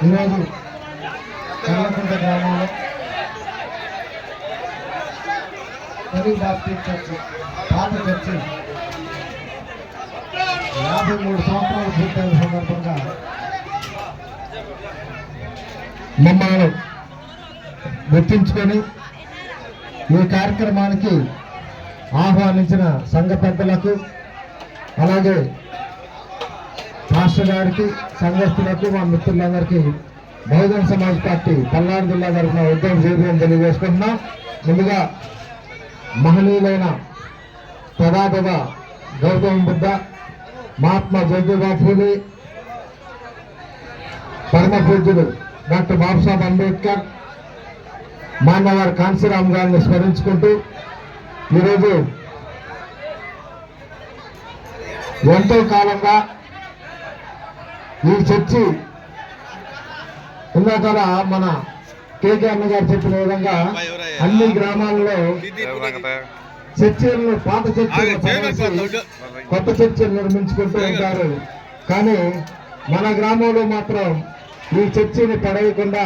ఈరోజు కల్లకుంట గ్రామంలో Telugu baptist church పాత చర్చి యాభై మూడు సంవత్సరాలు పూర్తయిన సందర్భంగా మమ్మల్ని గుర్తించుకొని ఈ కార్యక్రమానికి ఆహ్వానించిన సంఘ పెద్దలకు అలాగే రాష్ట్ర గారికి సంఘస్థులకు మా మిత్రులందరికీ బహుజన సమాజ్ పార్టీ పల్నాడు జిల్లా తరఫున ఉద్యమ జీవితం తెలియజేసుకుంటున్నాం. ముందుగా మహనీయులైన తదాపద గౌతమ బుద్ధ మహాత్మా జ్యోతిబా ఫూలే పరమ పూజ్యులు డాక్టర్ బాబాసాహెబ్ అంబేద్కర్ మాన్నవారి కాంశీరామ్ గారిని స్మరించుకుంటూ ఈరోజు ఎంతో కాలంగా ఈ చర్చి ఇందాక మన కేకే అన్న గారు చెప్పిన విధంగా అన్ని గ్రామాల్లో చర్చిలను పాత చర్చిలను పడేసి కొత్త చర్చిలు నిర్మించుకుంటూ ఉంటారు. కానీ మన గ్రామంలో మాత్రం ఈ చర్చిని పడేయకుండా